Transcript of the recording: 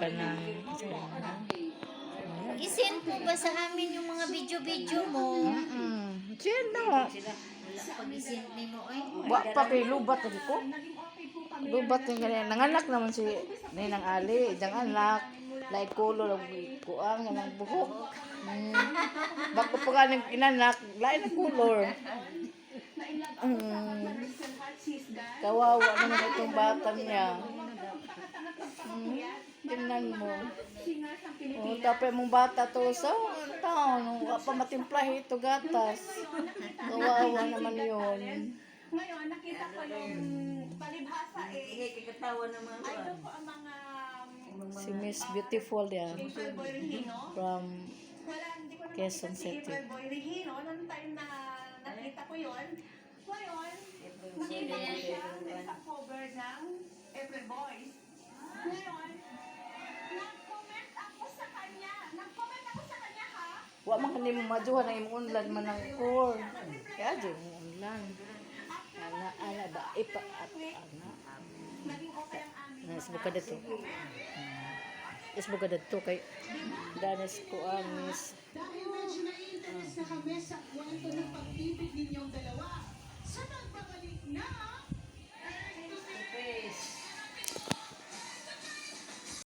ka ng... I-send mo ba sa amin yung mga video-video mo? Mm, sino? Pag i-send ni mo, ay. Wa pa kay lubat lagi ko. Lubat yung ganyan. Nanganak naman si Ninang Ali. Isang anak. Lai kulo lang kuang ng buhok. Mm. Bako pa ka ng inanak. Lai na kulor. Mm. Kawawa naman itong bata niya. Mm. Tingnan mo. Oh, tapos mong bata to sa taon, wa pa matimplahe ito gatas. Kawawa naman yun. Ngayon, nakita ko yung palibhasa eh. Kikatawa naman ko. Ito po ang mga Si Miss Beautiful yan. From Wala, ko Quezon si City. Paper Boy Regino. Noong time na nakita ko yun. Ngayon, nakita ko siya cover ng April Boys. Ngayon, nag-comment ako sa kanya. Nag-comment ako sa kanya ha. wa man kani mo ang imong unlan man ang core. Kaya di mo unlan. Ana ana ba ipa at ana. Nas buka dito. Is buka dito kay danas ko ang